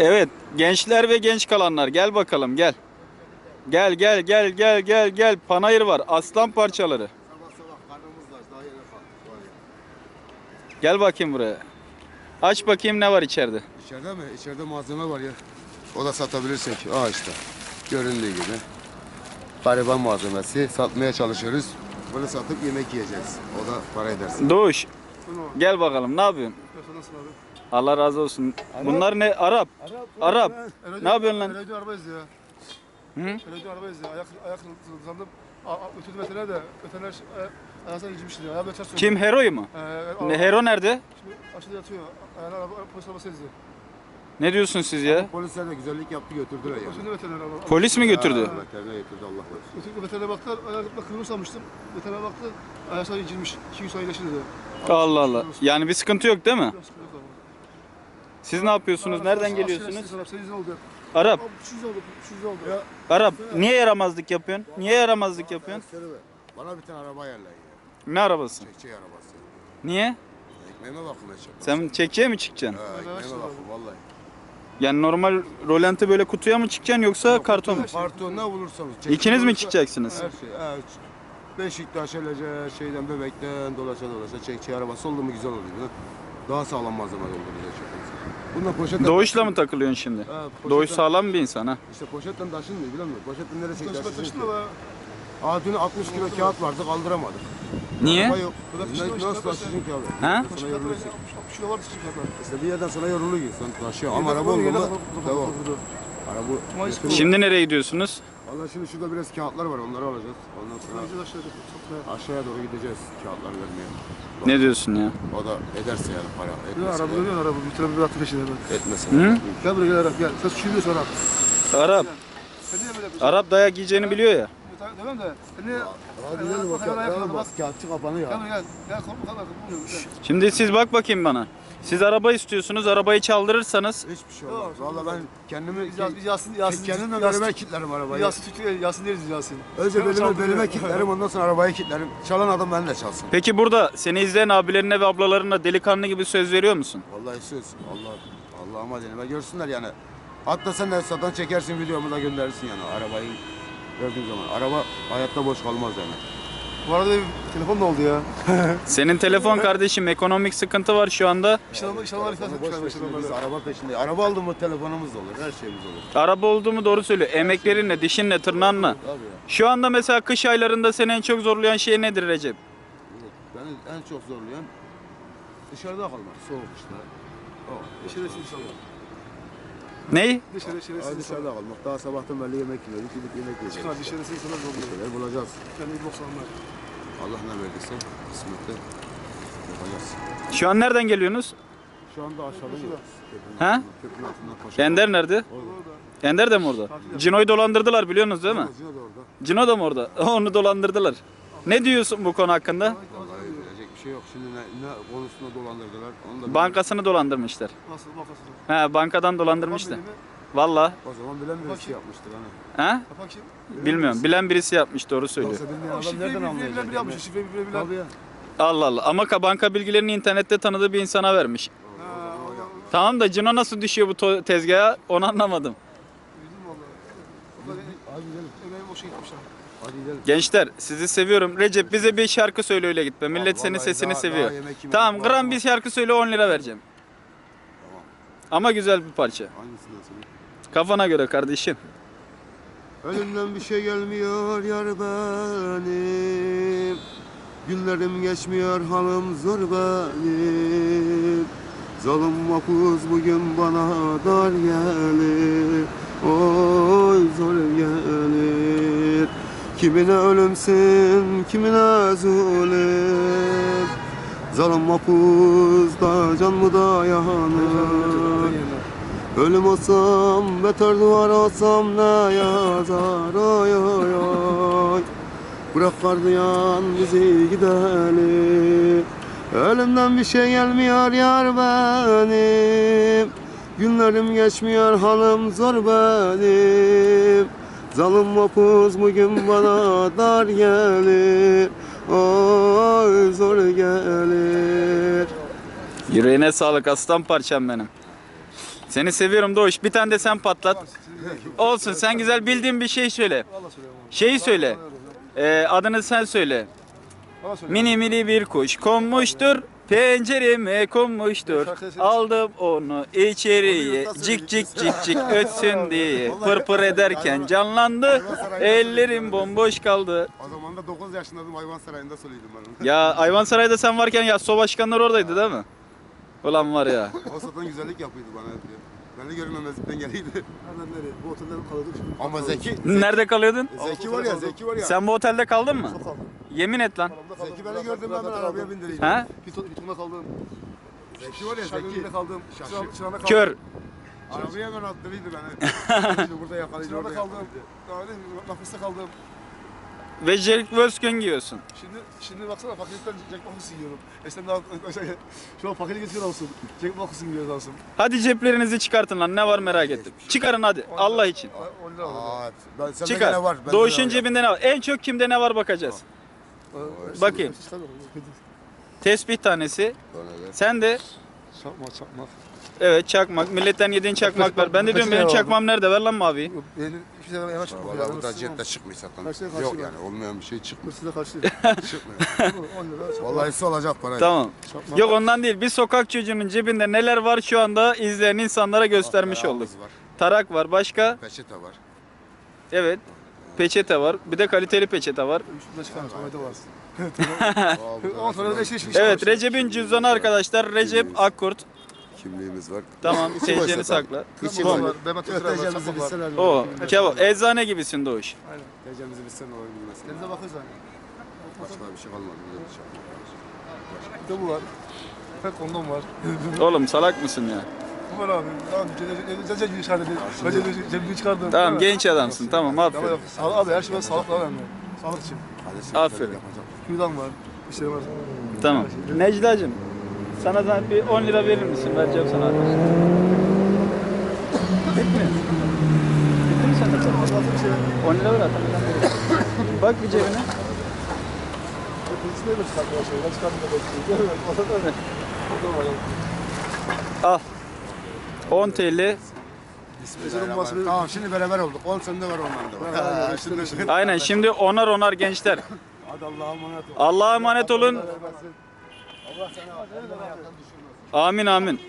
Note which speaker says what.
Speaker 1: Evet, gençler ve genç kalanlar gel bakalım gel. Gel gel gel gel gel gel. Panayır var. Aslan parçaları.
Speaker 2: Sabah sabah karnımız aç daha yeni kalktık var ya.
Speaker 1: Gel bakayım buraya. Aç bakayım ne var içeride.
Speaker 2: İçeride mi? İçeride malzeme var ya. O da satabilirsek. Aa işte. Göründüğü gibi. Gariban malzemesi satmaya çalışıyoruz. Bunu satıp yemek yiyeceğiz. O da para edersin.
Speaker 1: Doğuş. Gel bakalım ne yapıyorsun? Allah razı olsun. Bunlar ne? Arap. Arap. Ne yapıyorsun lan?
Speaker 3: Ereğli arabayız ya.
Speaker 1: Hı?
Speaker 3: Ereğli arabayız ya. Ayak, ayak uzandım. Ötürdü veteriner de. Veteriner ayağına incmişti. Ayağı böyle ters.
Speaker 1: Kim? Hero'yu mu?
Speaker 3: Ee,
Speaker 1: Ne, Hero nerede?
Speaker 3: Şimdi aşağıda yatıyor. Ayağına araba, polis arabası ezdi.
Speaker 1: Ne diyorsun siz ya?
Speaker 2: Polisler de güzellik yaptı götürdüler yani.
Speaker 3: Veteriner. araba.
Speaker 1: Polis mi götürdü?
Speaker 2: Ha, Veterine götürdü Allah korusun.
Speaker 3: Ötürdü veterinere baktılar. Ayakta kırmızı sanmıştım. Veteriner baktı. Ayağı sadece incilmiş. 200 ay ilaçlı dedi.
Speaker 1: Allah Allah. Yani bir sıkıntı yok değil mi?
Speaker 3: Yok.
Speaker 1: Siz ne yapıyorsunuz? Nereden geliyorsunuz? Arap.
Speaker 3: Ya.
Speaker 1: Arap. Niye yaramazlık yapıyorsun? Niye yaramazlık yapıyorsun?
Speaker 2: Bana bir tane araba ayarlayın ya.
Speaker 1: Ne arabası?
Speaker 2: Çekçe arabası.
Speaker 1: Niye?
Speaker 2: Ekmeğime bakın Eşref.
Speaker 1: Sen çekiye mi çıkacaksın?
Speaker 2: Ha, ekmeğime bakın vallahi.
Speaker 1: Yani normal rolanti böyle kutuya mı çıkacaksın yoksa karton mu?
Speaker 2: Karton ne bulursanız.
Speaker 1: İkiniz mi
Speaker 2: olursa-
Speaker 1: çıkacaksınız?
Speaker 2: Her şey. Evet. Beşiktaş, Elece, şeyden, bebekten dolaşa dolaşa çekçe arabası oldu mu güzel oluyor. Daha sağlam malzeme oldu bize. Bununla poşetle...
Speaker 1: Doğuşla mı takılıyorsun şimdi?
Speaker 2: Ha, poşetle-
Speaker 1: Doğuş sağlam bir insan ha.
Speaker 2: İşte poşetle taşınmıyor biliyor musun? Poşetle nereye
Speaker 3: Taşıma
Speaker 2: çekersin?
Speaker 3: taşıdı da.
Speaker 2: Aa dün 60 kilo kağıt vardı kaldıramadık.
Speaker 1: Niye?
Speaker 2: Araba yok.
Speaker 3: Bırak
Speaker 2: Ne-
Speaker 3: işte,
Speaker 2: Nasıl taşıyacaksın ki abi?
Speaker 1: Ha?
Speaker 2: Sana yorulursun.
Speaker 3: 60 kilo var çıkacaklar.
Speaker 2: İşte bir yerden sonra yoruluyor sen taşıyor. Ama araba oldu mu? Tamam. Araba... Şimdi
Speaker 1: nereye gidiyorsunuz?
Speaker 2: Valla şimdi şurada biraz kağıtlar var onları alacağız. Ondan sonra aşağıya doğru gideceğiz kağıtlar vermeye.
Speaker 1: Ne diyorsun ya?
Speaker 2: O da ederse yani para. Etmese
Speaker 3: araba
Speaker 2: de-
Speaker 3: görüyorsun araba. Bir tane bir attı peşine hemen.
Speaker 2: Etmese.
Speaker 1: Hı?
Speaker 3: Gel buraya gel Arap gel. Sen suçu biliyorsun Arap.
Speaker 1: Arap.
Speaker 3: Sen niye böyle yapıyorsun?
Speaker 1: Arap dayak yiyeceğini biliyor ya.
Speaker 3: Demem de. Sen niye? Ayağına
Speaker 2: gel
Speaker 3: bak,
Speaker 2: bak. bak
Speaker 3: bak.
Speaker 2: kağıtçı kapanıyor.
Speaker 3: Gel gel. Gel korkma kalma.
Speaker 1: Şimdi siz bak bakayım bana. Siz araba istiyorsunuz. Arabayı çaldırırsanız
Speaker 2: Hiçbir şey olmaz. Valla ben kendimi
Speaker 3: Biz, Yas- biz Yasin, Yasin,
Speaker 2: kendimle
Speaker 3: Yasin,
Speaker 2: beraber kilitlerim arabayı.
Speaker 3: Yasin Türk'ü Yasin deriz Yasin.
Speaker 2: Önce
Speaker 3: çaldırıyor.
Speaker 2: belime kilitlerim ondan sonra arabayı kilitlerim. Çalan adam beni de çalsın.
Speaker 1: Peki burada seni izleyen abilerine ve ablalarına delikanlı gibi söz veriyor musun?
Speaker 2: Vallahi söz. Allah Allah'ıma denime görsünler yani. Hatta sen de satan çekersin videomu da gönderirsin yani arabayı gördüğün zaman. Araba hayatta boş kalmaz yani.
Speaker 3: Bu arada telefon ne oldu ya?
Speaker 1: Senin telefon kardeşim ekonomik sıkıntı var şu anda.
Speaker 3: İnşallah inşallah iflas
Speaker 2: biz
Speaker 3: başına.
Speaker 2: araba peşinde. Araba aldım mı telefonumuz da olur, her şeyimiz olur.
Speaker 1: Araba olduğumu doğru söylüyor. Emeklerinle, dişinle, tırnağınla.
Speaker 2: Tabii ya.
Speaker 1: Şu anda mesela kış aylarında seni en çok zorlayan şey nedir Recep?
Speaker 2: Beni en çok zorlayan dışarıda kalmak, soğuk işte. O.
Speaker 3: Şerefsiz inşallah.
Speaker 1: Ney?
Speaker 3: Dışarı şerefsiz inşallah.
Speaker 2: dışarıda kalmak. Daha sabahtan belli yemek yemedik, gidip yemek yiyeceğiz.
Speaker 3: Çıkar dışarısı insanlar
Speaker 2: Bir
Speaker 3: zorluyor.
Speaker 2: şeyler bulacağız.
Speaker 3: Ben iyi boksanlar.
Speaker 2: Allah ne verdiyse kısmette yapacağız.
Speaker 1: Şu an nereden geliyorsunuz?
Speaker 2: Şu anda aşağıda
Speaker 1: Ha?
Speaker 2: altından- Köprünün altından koşuyoruz.
Speaker 1: Ender nerede?
Speaker 3: Orada.
Speaker 1: Ender de mi orada? Cino'yu dolandırdılar biliyorsunuz değil mi?
Speaker 2: Zina da orada.
Speaker 1: Cino da mı orada? Onu dolandırdılar. Ne diyorsun bu konu hakkında?
Speaker 2: Şey yok. Şimdi ne, ne konusunda dolandırdılar. Onu da
Speaker 1: Bankasını dolandırmışlar.
Speaker 3: Nasıl bakasın?
Speaker 1: He bankadan dolandırmışlar. Valla.
Speaker 2: O zaman bilen birisi yapmıştır hani.
Speaker 1: He?
Speaker 3: Kapan kim?
Speaker 1: Bilmiyorum. Bilen birisi yapmış doğru söylüyor.
Speaker 2: Yoksa bilmeyen adam
Speaker 3: şifreyi
Speaker 2: nereden
Speaker 3: bilen
Speaker 2: anlayacak?
Speaker 3: bilen yapmış. Şifreyi bilen bilen.
Speaker 2: Tabii ya.
Speaker 1: Allah Allah. Ama ka- banka bilgilerini internette tanıdığı bir insana vermiş.
Speaker 3: Ha, o-
Speaker 1: Tamam da Cino nasıl düşüyor bu to- tezgaha onu anlamadım.
Speaker 3: Bildim vallahi.
Speaker 2: Hadi gidelim.
Speaker 3: emeğim boşa.
Speaker 2: Hadi gidelim.
Speaker 1: Gençler sizi seviyorum. Recep bize bir şarkı söyle öyle gitme. Millet senin sesini seviyor. Tamam gram bir şarkı söyle 10 lira vereceğim. Ama güzel bir parça.
Speaker 2: Hangisinden söyleyeyim?
Speaker 1: Kafana göre kardeşim.
Speaker 2: Elimden bir şey gelmiyor yar benim Günlerim geçmiyor halım zor benim Zalim makuz bugün bana dar gelir Oy zor gelir Kimine ölümsün kimine zulüm. Zalim makuzda can mı dayanır? Ölüm olsam, beter duvar olsam ne yazar? Oy oy oy. Bırak gardiyan bizi gidelim. Ölümden bir şey gelmiyor yar benim. Günlerim geçmiyor halim zor benim Zalim mapuz bugün bana dar gelir Oy zor gelir
Speaker 1: Yüreğine sağlık aslan parçam benim. Seni seviyorum Doğuş. Bir tane de sen patlat. Olsun sen güzel bildiğin bir şey söyle. Şeyi söyle. Ee, adını sen söyle. Mini mini bir kuş konmuştur. Pencereme konmuştur. Aldım onu içeriye. Cik cik cik cik ötsün diye. Pır pır ederken canlandı. Ellerim bomboş kaldı.
Speaker 2: O zaman da 9 yaşındaydım hayvan sarayında söylüyordum ben.
Speaker 1: Ya Ayvansaray'da sen varken Yasso başkanlar oradaydı değil mi? Ulan var ya.
Speaker 2: O satan güzellik yapıyordu bana hep diyor. Beni görmemezlikten geliydi.
Speaker 3: Nereden nereye? Bu otelde kalıyorduk şimdi.
Speaker 2: Ama Zeki,
Speaker 1: Nerede kalıyordun?
Speaker 2: Zeki var ya, Zeki var ya.
Speaker 1: Sen bu otelde kaldın mı?
Speaker 3: Çok kaldım.
Speaker 1: Yemin et lan.
Speaker 2: Zeki beni gördüm ben, ben arabaya bindireyim.
Speaker 1: Ha?
Speaker 3: Piton- Piton'da kaldım.
Speaker 2: Zeki var ya Zeki.
Speaker 3: Kaldım. Çıran'da kaldım.
Speaker 1: Kör.
Speaker 2: Arabaya ben attırıydı beni. Şimdi burada yakalayıcı orada
Speaker 3: kaldım. ne? Nafiste kaldım.
Speaker 1: Ve Jack Wolfskin giyiyorsun.
Speaker 3: Şimdi şimdi baksana fakirlikten Jack Nicholson yiyorum. Eskiden daha şu an fakirlik geçiyor olsun. Jack Nicholson yiyoruz olsun.
Speaker 1: Hadi ceplerinizi çıkartın lan ne var merak ettim. Çıkarın hadi Allah için.
Speaker 3: 10 lira aldım.
Speaker 2: Aa, ben,
Speaker 1: Çıkar.
Speaker 2: gene var. bende
Speaker 1: Doğuş'un
Speaker 2: de var.
Speaker 1: cebinde ne var? En çok kimde ne var bakacağız. Bakayım. Tespih tanesi. Sen de
Speaker 3: Çakma çakma.
Speaker 1: evet çakmak. Milletten yediğin çakmak var. Ben de diyorum benim çakmam nerede? Ver lan mavi.
Speaker 3: Benim hiçbir şey hemen çıkmıyor.
Speaker 2: Valla bu da cepte çıkmıyor zaten. Yok yani olmayan bir şey çıkmıyor.
Speaker 3: Hırsıza karşı.
Speaker 2: çıkmıyor.
Speaker 3: 10 lira. çakma.
Speaker 2: Vallahi hisse olacak para.
Speaker 1: Tamam.
Speaker 3: Çakma.
Speaker 1: Yok ondan değil. Bir sokak çocuğunun cebinde neler var şu anda izleyen insanlara göstermiş olduk.
Speaker 2: Var.
Speaker 1: Tarak var. Başka?
Speaker 2: Peçete var.
Speaker 1: Evet. Peçete var. Bir de kaliteli peçete var.
Speaker 3: Şurada çıkarmış. Ahmet'e var.
Speaker 2: Aa, burada
Speaker 3: 10 tane de eş eş
Speaker 1: Evet Recep'in cüzdanı arkadaşlar. Recep Akkurt.
Speaker 2: Kimliğimiz var.
Speaker 1: Tamam
Speaker 2: boş
Speaker 1: sakla.
Speaker 2: İçi
Speaker 3: var. Çakmak var.
Speaker 1: O kebap. Eczane gibisin Doğuş.
Speaker 2: Tecemizi bilsen olur bilmezsen.
Speaker 3: Denize bakırız hani.
Speaker 2: Başka bir şey kalmadı. Bir şey
Speaker 3: de bu var. Tek kondom var.
Speaker 1: Oğlum salak mısın ya?
Speaker 3: Var abi. Tamam. Cece cece çıkardı. Ben cebimi çıkardım.
Speaker 1: Tamam genç adamsın. Tamam
Speaker 3: Tamam
Speaker 1: aferin.
Speaker 3: yok. Sağlık abi her şey var. Sağlık daha önemli. Sağlık için.
Speaker 2: Hadi
Speaker 1: Aferin.
Speaker 3: Kuyudan var. Bir şey var.
Speaker 1: Tamam. Necla'cığım sana da bir 10 lira verir misin? Vereceğim sana arkadaşlar. Bitti mi? Bitti mi para?
Speaker 3: Nasıl bir şey?
Speaker 1: 10 lira ver atalım. Bak bir cebine.
Speaker 3: De şey.
Speaker 1: Al. 10 TL.
Speaker 2: Tamam şimdi beraber olduk. 10 sende var ondan da var. Şimdi şimdi.
Speaker 1: Aynen şimdi onar onar gençler.
Speaker 2: Hadi Allah'a emanet ol.
Speaker 1: Allah'a emanet olun.
Speaker 2: Allah sana Allah sana yakın düşürmesin.
Speaker 1: Amin amin.